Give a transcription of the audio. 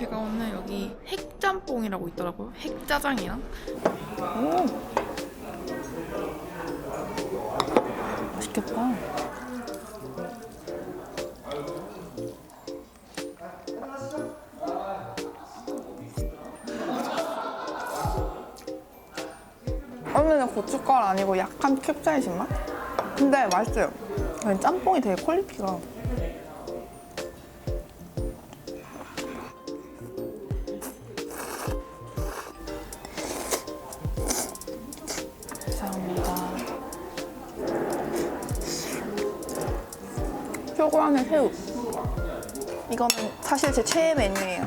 제가 오늘 여기 핵짬뽕이라고 있더라고요. 핵짜장이랑. 오. 맛있겠다. 오늘은 고춧가루 아니고 약한 캡사이신 맛? 근데 맛있어요. 짬뽕이 되게 퀄리티가. 감사합니다. 표고 안에 새우. 이거는 사실 제 최애 메뉴예요.